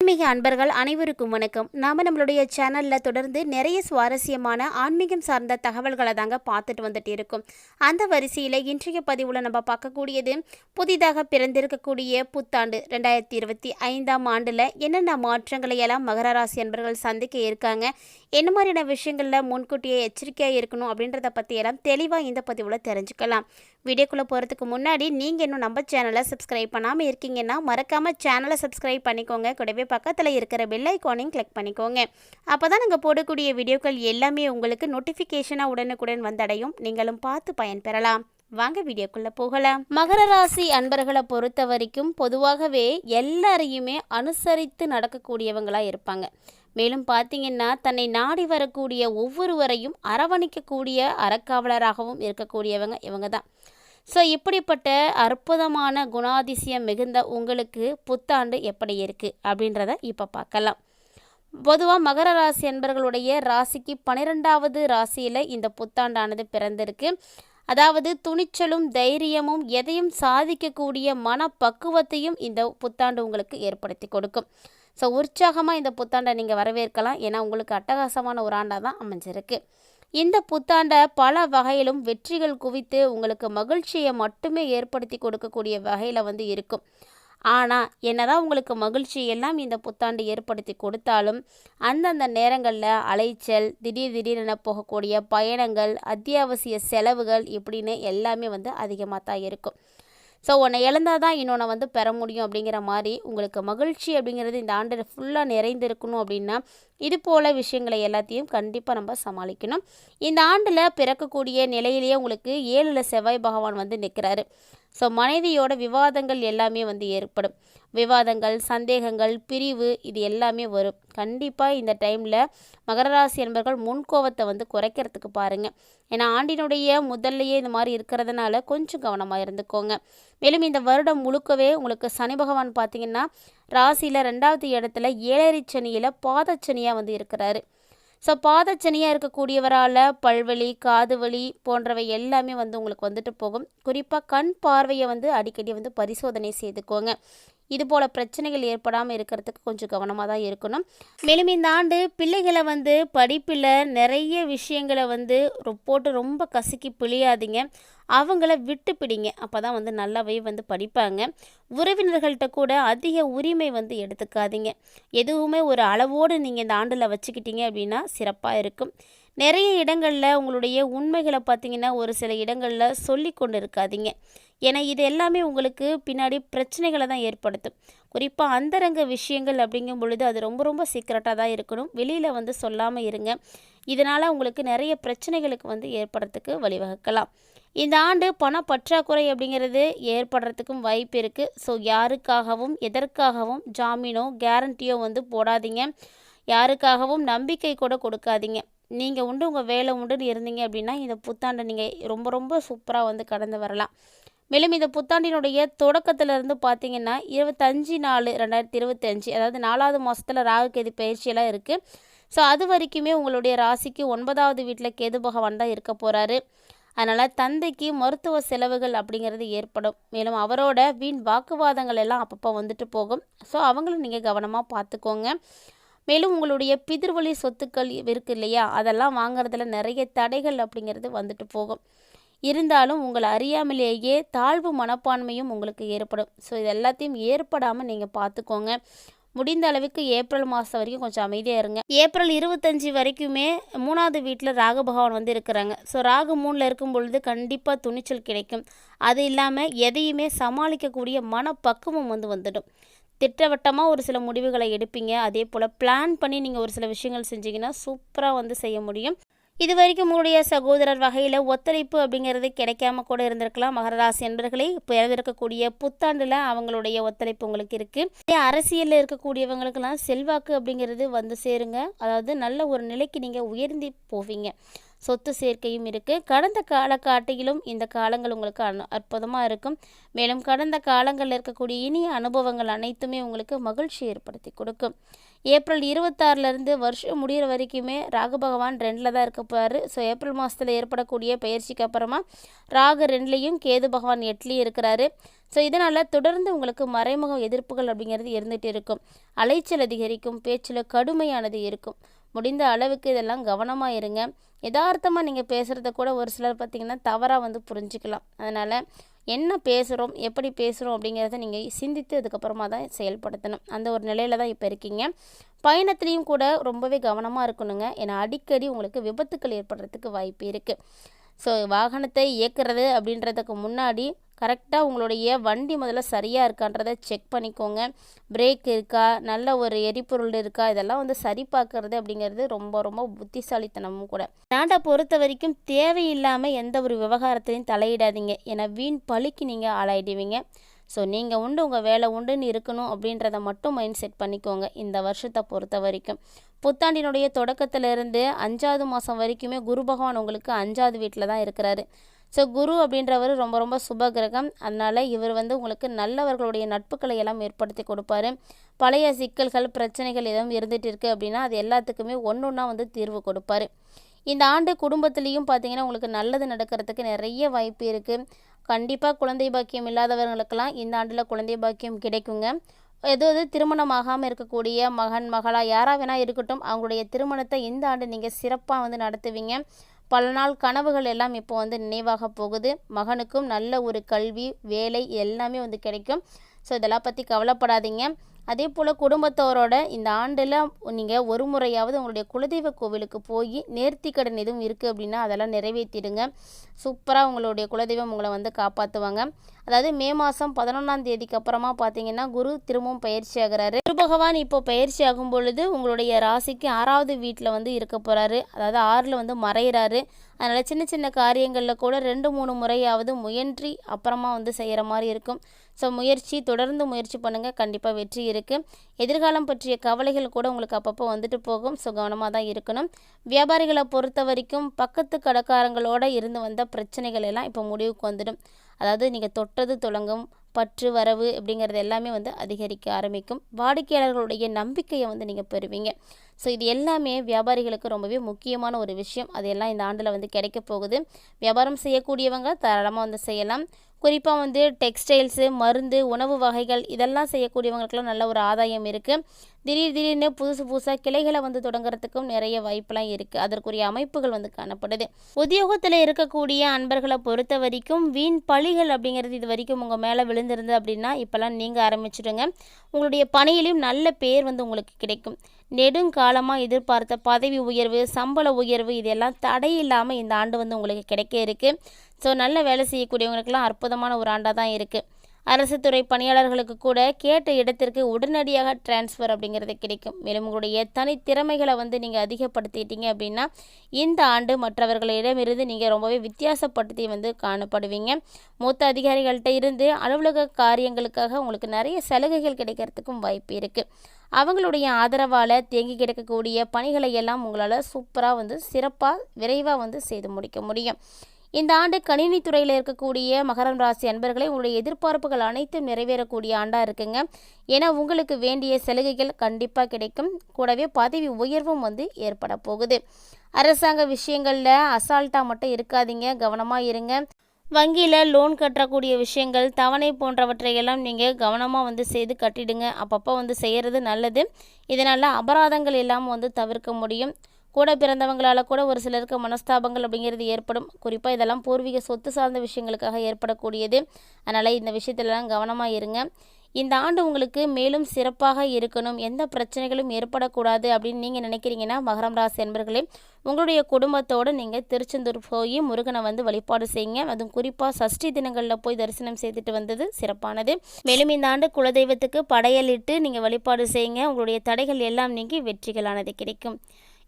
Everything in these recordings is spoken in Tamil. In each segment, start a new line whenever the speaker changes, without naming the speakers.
ஆன்மீக அன்பர்கள் அனைவருக்கும் வணக்கம். நாம நம்மளுடைய சேனல்ல தொடர்ந்து நிறைய சுவாரஸ்யமான ஆன்மீகம் சார்ந்த தகவல்களை தாங்க பார்த்துட்டு வந்துட்டு இருக்கோம். அந்த வரிசையில் இன்றைய பதிவில் நம்ம பார்க்கக்கூடியது புதிதாக பிறந்திருக்கக்கூடிய புத்தாண்டு ரெண்டாயிரத்தி இருபத்தி ஐந்தாம் ஆண்டில் என்னென்ன மாற்றங்களை எல்லாம் மகர ராசி அன்பர்கள் சந்திக்க இருக்காங்க என்ன மாதிரியான விஷயங்களில் முன்கூட்டியே எச்சரிக்கையாக இருக்கணும் அப்படின்றத பற்றி எல்லாம் தெளிவாக இந்த பதிவில் தெரிஞ்சுக்கலாம். வீடியோக்குள்ளே போகிறதுக்கு முன்னாடி நீங்கள் இன்னும் நம்ம சேனலை சப்ஸ்கிரைப் பண்ணாமல் இருக்கீங்கன்னா மறக்காமல் சேனலை சப்ஸ்கிரைப் பண்ணிக்கோங்க. கூடவே பக்கத்தில் இருக்கிற பெல் ஐக்கானையும் கிளிக் பண்ணிக்கோங்க. அப்போ தான் நாங்கள் போடக்கூடிய வீடியோக்கள் எல்லாமே உங்களுக்கு நோட்டிஃபிகேஷனாக உடனுக்குடன் வந்தடையும். நீங்களும் பார்த்து பயன்பெறலாம். வாங்க வீடியோக்குள்ளே போகலாம். மகர ராசி அன்பர்களை பொறுத்த வரைக்கும் பொதுவாகவே எல்லாரையுமே அனுசரித்து நடக்கக்கூடியவங்களாக இருப்பாங்க. மேலும் பார்த்தீங்கன்னா தன்னை நாடி வரக்கூடிய ஒவ்வொருவரையும் அரவணைக்கக்கூடிய அறக்காவலராகவும் இருக்கக்கூடியவங்க இவங்க தான் ஸோ இப்படிப்பட்ட அற்புதமான குணாதிசயம் மிகுந்த உங்களுக்கு புத்தாண்டு எப்படி இருக்குது அப்படின்றத இப்போ பார்க்கலாம். பொதுவாக மகர ராசி என்பர்களுடைய ராசிக்கு பன்னிரெண்டாவது ராசியில் இந்த புத்தாண்டானது பிறந்திருக்கு. அதாவது துணிச்சலும் தைரியமும் எதையும் சாதிக்கக்கூடிய மனப்பக்குவத்தையும் இந்த புத்தாண்டு உங்களுக்கு ஏற்படுத்தி கொடுக்கும். ஸோ உற்சாகமாக இந்த புத்தாண்டை நீங்கள் வரவேற்கலாம். ஏன்னா உங்களுக்கு அட்டகாசமான ஒரு ஆண்டாக தான் அமைஞ்சிருக்கு. இந்த புத்தாண்டை பல வகையிலும் வெற்றிகள் குவித்து உங்களுக்கு மகிழ்ச்சியை மட்டுமே ஏற்படுத்தி கொடுக்கக்கூடிய வகையில் வந்து இருக்கும். ஆனால் என்னதான் உங்களுக்கு மகிழ்ச்சி எல்லாம் இந்த புத்தாண்டு ஏற்படுத்தி கொடுத்தாலும் அந்தந்த நேரங்களில் அலைச்சல் திடீர் திடீரென போகக்கூடிய பயணங்கள் அத்தியாவசிய செலவுகள் இப்படின்னு எல்லாமே வந்து அதிகமாக தான் இருக்கும். ஸோ உன்னை இழந்தால் தான் இன்னொன்று வந்து பெற முடியும் அப்படிங்கிற மாதிரி உங்களுக்கு மகிழ்ச்சி அப்படிங்கிறது இந்த ஆண்டு ஃபுல்லாக நிறைந்திருக்கணும் அப்படின்னா இது போல் விஷயங்களை எல்லாத்தையும் கண்டிப்பாக நம்ம சமாளிக்கணும். இந்த ஆண்டில் பிறக்கக்கூடிய நிலையிலேயே உங்களுக்கு ஏழில் செவ்வாய் பகவான் வந்து நிற்கிறாரு ஸோ மனைவியோட விவாதங்கள் எல்லாமே வந்து ஏற்படும். விவாதங்கள் சந்தேகங்கள் பிரிவு இது எல்லாமே வரும். கண்டிப்பாக இந்த டைமில் மகர ராசி என்பர்கள் முன்கோவத்தை வந்து குறைக்கிறதுக்கு பாருங்கள் ஏன்னா ஆண்டினுடைய முதல்லையே இந்த மாதிரி இருக்கிறதுனால கொஞ்சம் கவனமாக இருந்துக்கோங்க. மேலும் இந்த வருடம் முழுக்கவே உங்களுக்கு சனி பகவான் பார்த்தீங்கன்னா ராசியில் ரெண்டாவது இடத்துல ஏழரை சனியில் பாதச்சனியாக வந்து இருக்கிறாரு. ஸோ பாதச்சனியாக இருக்கக்கூடியவரால் பல்வலி காது வலி போன்றவை எல்லாமே வந்து உங்களுக்கு வந்துட்டு போகும். குறிப்பாக கண் பார்வையை வந்து அடிக்கடி வந்து பரிசோதனை செய்துக்கோங்க. இதுபோல் பிரச்சனைகள் ஏற்படாமல் இருக்கிறதுக்கு கொஞ்சம் கவனமாக தான் இருக்கணும். மேலும் இந்த ஆண்டு பிள்ளைகளை வந்து படிப்பில் நிறைய விஷயங்களை வந்து போட்டு ரொம்ப கசக்கி பிழியாதீங்க. அவங்கள விட்டு பிடிங்க. அப்போ தான் வந்து நல்லாவே வந்து படிப்பாங்க. உறவினர்கள்ட்ட கூட அதிக உரிமை வந்து எடுத்துக்காதீங்க. எதுவுமே ஒரு அளவோடு நீங்கள் இந்த ஆண்டில் வச்சுக்கிட்டீங்க அப்படின்னா சிறப்பாக இருக்கும். நிறைய இடங்களில் உங்களுடைய உண்மைகளை பார்த்தீங்கன்னா ஒரு சில இடங்களில் சொல்லி கொண்டு இருக்காதீங்க ஏன்னா இது எல்லாமே உங்களுக்கு பின்னாடி பிரச்சனைகளை தான் ஏற்படுத்தும். குறிப்பாக அந்தரங்க விஷயங்கள் அப்படிங்கும் பொழுது அது ரொம்ப ரொம்ப சீக்கிரட்டாக தான் இருக்கணும். வெளியில் வந்து சொல்லாமல் இருங்க. இதனால் உங்களுக்கு நிறைய பிரச்சனைகளுக்கு வந்து ஏற்படுறதுக்கு வழிவகுக்கலாம். இந்த ஆண்டு பண பற்றாக்குறை அப்படிங்கிறது ஏற்படுறதுக்கும் வாய்ப்பு இருக்குது ஸோ யாருக்காகவும் எதற்காகவும் ஜாமீனோ கேரண்டியோ வந்து போடாதீங்க. யாருக்காகவும் நம்பிக்கை கூட கொடுக்காதீங்க. நீங்கள் உண்டு உங்கள் வேலை உண்டுன்னு இருந்தீங்க அப்படின்னா இந்த புத்தாண்டை நீங்கள் ரொம்ப ரொம்ப சூப்பராக வந்து கடந்து வரலாம். மேலும் இந்த புத்தாண்டினுடைய தொடக்கத்துல இருந்து பார்த்தீங்கன்னா இருபத்தஞ்சு நாலு ரெண்டாயிரத்தி இருபத்தஞ்சு அதாவது நாலாவது மாதத்தில் ராகு கேது பயிற்சியெல்லாம் இருக்குது ஸோ அது வரைக்குமே உங்களுடைய ராசிக்கு ஒன்பதாவது வீட்டில் கேது பகவான் தான் இருக்க போகிறாரு அதனால் தந்தைக்கு மருத்துவ செலவுகள் அப்படிங்கிறது ஏற்படும். மேலும் அவரோட வீண் வாக்குவாதங்கள் எல்லாம் அப்பப்போ வந்துட்டு போகும். ஸோ அவங்களும் நீங்கள் கவனமாக பார்த்துக்கோங்க. மேலும் உங்களுடைய பிதிர்வழி சொத்துக்கள் இருக்கு இல்லையா? அதெல்லாம் வாங்குறதுல நிறைய தடைகள் அப்படிங்கிறது வந்துட்டு போகும். இருந்தாலும் உங்களை அறியாமலேயே தாழ்வு மனப்பான்மையும் உங்களுக்கு ஏற்படும். ஸோ இது எல்லாத்தையும் ஏற்படாமல் நீங்கள் பார்த்துக்கோங்க. முடிந்த அளவுக்கு ஏப்ரல் மாதம் வரைக்கும் கொஞ்சம் அமைதியாக இருங்க. ஏப்ரல் இருபத்தஞ்சி வரைக்குமே மூணாவது வீட்டில் ராகு பகவான் வந்து இருக்கிறாங்க. ஸோ ராகு மூணில் இருக்கும் பொழுது கண்டிப்பாக துணிச்சல் கிடைக்கும். அது இல்லாமல் எதையுமே சமாளிக்கக்கூடிய மனப்பக்குவம் வந்து வந்துடும். திட்டவட்டமாக ஒரு சில முடிவுகளை எடுப்பீங்க. அதே போல் பிளான் பண்ணி நீங்கள் ஒரு சில விஷயங்கள் செஞ்சீங்கன்னா சூப்பராக வந்து செய்ய முடியும். இது வரைக்கும் உங்களுடைய சகோதரர் வகையில் ஒத்துழைப்பு அப்படிங்கிறது கிடைக்காம கூட இருந்திருக்கலாம். மகர ராசி என்பர்களே இப்போ இருக்கக்கூடிய புத்தாண்டில் அவங்களுடைய ஒத்துழைப்பு உங்களுக்கு இருக்குது அரசியலில் இருக்கக்கூடியவங்களுக்கெல்லாம் செல்வாக்கு அப்படிங்கிறது வந்து சேருங்க. அதாவது நல்ல ஒரு நிலைக்கு நீங்கள் உயர்ந்தி போவீங்க. சொத்து சேர்க்கையும் இருக்குது கடந்த கால காட்டிலும் இந்த காலங்கள் உங்களுக்கு அனு அற்புதமாக இருக்கும். மேலும் கடந்த காலங்களில் இருக்கக்கூடிய இனிய அனுபவங்கள் அனைத்துமே உங்களுக்கு மகிழ்ச்சி ஏற்படுத்தி கொடுக்கும். ஏப்ரல் இருபத்தாறுலேருந்து வருஷம் முடிகிற வரைக்குமே ராகு பகவான் ரெண்டில் தான் இருக்க போகிறாரு ஸோ ஏப்ரல் மாதத்தில் ஏற்படக்கூடிய பயிற்சிக்கு அப்புறமா ராகு ரெண்டுலேயும் கேது பகவான் எட்லேயும் இருக்கிறாரு. ஸோ இதனால் தொடர்ந்து உங்களுக்கு மறைமுக எதிர்ப்புகள் அப்படிங்கிறது இருந்துகிட்டு இருக்கும். அலைச்சல் அதிகரிக்கும் பேச்சில் கடுமையானது இருக்கும். முடிந்த அளவுக்கு இதெல்லாம் கவனமாக இருங்க. யதார்த்தமாக நீங்கள் பேசுகிறத கூட ஒரு சிலர் பார்த்திங்கன்னா தவறாக வந்து புரிஞ்சுக்கலாம். அதனால் என்ன பேசுகிறோம் எப்படி பேசுகிறோம் அப்படிங்கிறத நீங்கள் சிந்தித்து அதுக்கப்புறமா தான் செயல்படுத்தணும். அந்த ஒரு நிலையில் தான் இப்போ இருக்கீங்க. பயணத்துலேயும் கூட ரொம்பவே கவனமாக இருக்கணுங்க. ஏன்னா அடிக்கடி உங்களுக்கு விபத்துக்கள் ஏற்படுறதுக்கு வாய்ப்பு இருக்குது ஸோ வாகனத்தை இயக்குறது அப்படின்றதுக்கு முன்னாடி கரெக்டாக உங்களுடைய வண்டி முதல்ல சரியாக இருக்கான்றதை செக் பண்ணிக்கோங்க. பிரேக் இருக்கா? நல்ல ஒரு எரிபொருள் இருக்கா? இதெல்லாம் வந்து சரி பார்க்கறது அப்படிங்கிறது ரொம்ப ரொம்ப புத்திசாலித்தனமும் கூட. நாட்டை பொறுத்த வரைக்கும் தேவையில்லாமல் எந்த ஒரு விவகாரத்திலையும் தலையிடாதீங்க. ஏன்னா வீண் பழிக்கு நீங்கள் ஆளாயிடுவீங்க. ஸோ நீங்கள் உண்டு உங்கள் வேலை உண்டுன்னு இருக்கணும் அப்படின்றத மட்டும் மைண்ட் செட் பண்ணிக்கோங்க இந்த வருஷத்தை பொறுத்த வரைக்கும். புத்தாண்டினுடைய தொடக்கத்திலிருந்து அஞ்சாவது மாதம் வரைக்குமே குரு பகவான் உங்களுக்கு அஞ்சாவது வீட்டில் தான் இருக்கிறாரு. ஸோ குரு அப்படின்றவர் ரொம்ப ரொம்ப சுப கிரகம் அதனால் இவர் வந்து உங்களுக்கு நல்லவர்களுடைய நட்புகளை எல்லாம் ஏற்படுத்தி கொடுப்பாரு. பழைய சிக்கல்கள் பிரச்சனைகள் எதுவும் இருந்துகிட்டு இருக்குது அப்படின்னா அது எல்லாத்துக்குமே ஒன்று ஒன்றா வந்து தீர்வு கொடுப்பாரு. இந்த ஆண்டு குடும்பத்துலேயும் பார்த்தீங்கன்னா உங்களுக்கு நல்லது நடக்கிறதுக்கு நிறைய வாய்ப்பு இருக்குது கண்டிப்பாக குழந்தை பாக்கியம் இல்லாதவர்களுக்கெல்லாம் இந்த ஆண்டில் குழந்தை பாக்கியம் கிடைக்குங்க. ஏதாவது திருமணம் ஆகாமல் இருக்கக்கூடிய மகன் மகளாக யாராக வேணால் இருக்கட்டும் அவங்களுடைய திருமணத்தை இந்த ஆண்டு நீங்கள் சிறப்பாக வந்து நடத்துவீங்க. பல நாள் கனவுகள் எல்லாம் இப்போ வந்து நினைவாக போகுது. மகனுக்கும் நல்ல ஒரு கல்வி வேலை எல்லாமே வந்து கிடைக்கும். ஸோ இதெல்லாம் பற்றி கவலைப்படாதீங்க. அதே போல் குடும்பத்தோரோட இந்த ஆண்டில் நீங்கள் ஒரு முறையாவது உங்களுடைய குலதெய்வ கோவிலுக்கு போய் நேர்த்தி கடன் எதுவும் இருக்குது அப்படின்னா அதெல்லாம் நிறைவேற்றிடுங்க. சூப்பராக உங்களுடைய குலதெய்வம் உங்களை வந்து காப்பாற்றுவாங்க அதாவது மே மாதம் பதினொன்றாம் தேதிக்கு அப்புறமா பார்த்தீங்கன்னா குரு திரும்பவும் பயிற்சி ஆகிறாரு. குரு பகவான் இப்போ பயிற்சி ஆகும் பொழுது உங்களுடைய ராசிக்கு ஆறாவது வீட்டில் வந்து இருக்க போகிறாரு அதாவது ஆறில் வந்து மறையிறாரு. அதனால் சின்ன சின்ன காரியங்களில் கூட ரெண்டு மூணு முறையாவது முயன்றி அப்புறமா வந்து செய்கிற மாதிரி இருக்கும். ஸோ முயற்சி தொடர்ந்து முயற்சி பண்ணுங்கள் கண்டிப்பாக வெற்றி இருக்குது எதிர்காலம் பற்றிய கவலைகள் கூட உங்களுக்கு அப்பப்போ வந்துட்டு போகும். ஸோ கவனமாக தான் இருக்கணும். வியாபாரிகளை பொறுத்த வரைக்கும் பக்கத்து கடைக்காரங்களோட இருந்து வந்த பிரச்சனைகள் எல்லாம் இப்போ முடிவுக்கு வந்துடும். அதாவது நீங்கள் தொட்டது தொடங்கும் பற்று வரவு அப்படிங்கிறது எல்லாமே வந்து அதிகரிக்க ஆரம்பிக்கும். வாடிக்கையாளர்களுடைய நம்பிக்கையை வந்து நீங்கள் பெறுவீங்க. ஸோ இது எல்லாமே வியாபாரிகளுக்கு ரொம்பவே முக்கியமான ஒரு விஷயம். அதையெல்லாம் இந்த ஆண்டில் வந்து கிடைக்க போகுது. வியாபாரம் செய்யக்கூடியவங்க தாராளமாக வந்து செய்யலாம். குறிப்பாக வந்து டெக்ஸ்டைல்ஸு மருந்து உணவு வகைகள் இதெல்லாம் செய்யக்கூடியவங்களுக்குலாம் நல்ல ஒரு ஆதாயம் இருக்குது திடீர் திடீர்னு புதுசு புதுசாக கிளைகளை வந்து தொடங்குறதுக்கும் நிறைய வாய்ப்பெலாம் இருக்குது அதற்குரிய அமைப்புகள் வந்து காணப்படுது. உத்தியோகத்தில் இருக்கக்கூடிய அன்பர்களை பொறுத்த வரைக்கும் வீண் பழிகள் அப்படிங்கிறது இது வரைக்கும் உங்கள் மேலே இருந்திருந்தது அப்படின்னா இப்போல்லாம் நீங்கள் ஆரம்பிச்சிடுங்க உங்களுடைய பணியிலையும் நல்ல பேர் வந்து உங்களுக்கு கிடைக்கும். நெடுங்காலமாக எதிர்பார்த்த பதவி உயர்வு சம்பள உயர்வு இதெல்லாம் தடையில்லாமல் இந்த ஆண்டு வந்து உங்களுக்கு கிடைக்க இருக்குது ஸோ நல்ல வேலை செய்யக்கூடியவங்களுக்கெல்லாம் அற்புதமான ஒரு ஆண்டாக தான் இருக்குது அரசு துறை பணியாளர்களுக்கு கூட கேட்ட இடத்திற்கு உடனடியாக டிரான்ஸ்ஃபர் அப்படிங்கிறது கிடைக்கும். மேலும் உங்களுடைய தனித்திறமைகளை வந்து நீங்கள் அதிகப்படுத்திட்டீங்க அப்படின்னா இந்த ஆண்டு மற்றவர்களிடமிருந்து நீங்கள் ரொம்பவே வித்தியாசப்படுத்தி வந்து காணப்படுவீங்க. மூத்த அதிகாரிகள்கிட்ட இருந்து அலுவலக காரியங்களுக்காக உங்களுக்கு நிறைய சலுகைகள் கிடைக்கிறதுக்கும் வாய்ப்பு இருக்குது அவங்களுடைய ஆதரவால் தேங்கி கிடக்கக்கூடிய பணிகளை எல்லாம் உங்களால் சூப்பராக வந்து சிறப்பாக விரைவாக வந்து செய்து முடிக்க முடியும். இந்த ஆண்டு கணினி துறையில் இருக்கக்கூடிய மகரம் ராசி அன்பர்களை உங்களுடைய எதிர்பார்ப்புகள் அனைத்தும் நிறைவேறக்கூடிய ஆண்டாக இருக்குங்க. ஏன்னா உங்களுக்கு வேண்டிய சலுகைகள் கண்டிப்பாக கிடைக்கும். கூடவே பதவி உயர்வும் வந்து ஏற்பட போகுது. அரசாங்க விஷயங்களில் அசால்ட்டாக மட்டும் இருக்காதீங்க. கவனமாக இருங்க. வங்கியில் லோன் கட்டக்கூடிய விஷயங்கள் தவணை போன்றவற்றையெல்லாம் நீங்கள் கவனமாக வந்து செய்து கட்டிடுங்க. அப்பப்போ வந்து செய்கிறது நல்லது. இதனால் அபராதங்கள் இல்லாமல் வந்து தவிர்க்க முடியும். கூட பிறந்தவங்களால் கூட ஒரு சிலருக்கு மனஸ்தாபங்கள் அப்படிங்கிறது ஏற்படும். குறிப்பாக இதெல்லாம் பூர்வீக சொத்து சார்ந்த விஷயங்களுக்காக ஏற்படக்கூடியது. அதனால் இந்த விஷயத்துலலாம் கவனமாக இருங்க. இந்த ஆண்டு உங்களுக்கு மேலும் சிறப்பாக இருக்கணும். எந்த பிரச்சனைகளும் ஏற்படக்கூடாது அப்படின்னு நீங்கள் நினைக்கிறீங்கன்னா மகரம் ராசி என்பர்களே உங்களுடைய குடும்பத்தோடு நீங்கள் திருச்செந்தூர் போய் முருகனை வந்து வழிபாடு செய்யுங்க. அதுவும் குறிப்பாக சஷ்டி தினங்களில் போய் தரிசனம் செய்துட்டு வந்தது சிறப்பானது. மேலும் இந்த ஆண்டு குலதெய்வத்துக்கு படையலிட்டு நீங்கள் வழிபாடு செய்யுங்க. உங்களுடைய தடைகள் எல்லாம் நீங்கி வெற்றிகளானது கிடைக்கும்.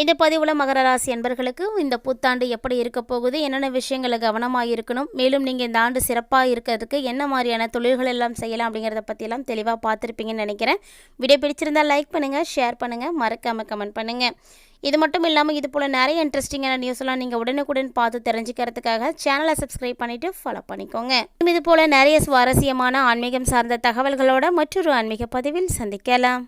இந்த பதிவில் மகர ராசி அன்பர்களுக்கு இந்த புத்தாண்டு எப்படி இருக்க போகுது? என்னென்ன விஷயங்களை கவனமாக இருக்கணும்? மேலும் நீங்கள் இந்த ஆண்டு சிறப்பாக இருக்கிறதுக்கு என்ன மாதிரியான தொழில்கள் எல்லாம் செய்யலாம் அப்படிங்கிறத பற்றியெல்லாம் தெளிவாக பார்த்துருப்பீங்கன்னு நினைக்கிறேன். வீடியோ பிடிச்சிருந்தால் லைக் பண்ணுங்கள் ஷேர் பண்ணுங்கள் மறக்காமல் கமெண்ட் பண்ணுங்கள் இது மட்டும் இல்லாமல் இது போல் நிறைய இன்ட்ரெஸ்டிங்கான நியூஸ்லாம் நீங்கள் உடனுக்குடன் பார்த்து தெரிஞ்சுக்கிறதுக்காக சேனலை சப்ஸ்கிரைப் பண்ணிவிட்டு ஃபாலோ பண்ணிக்கோங்க. இது போல் நிறைய சுவாரஸ்யமான ஆன்மீகம் சார்ந்த தகவல்களோட மற்றொரு ஆன்மீக பதிவில் சந்திக்கலாம்.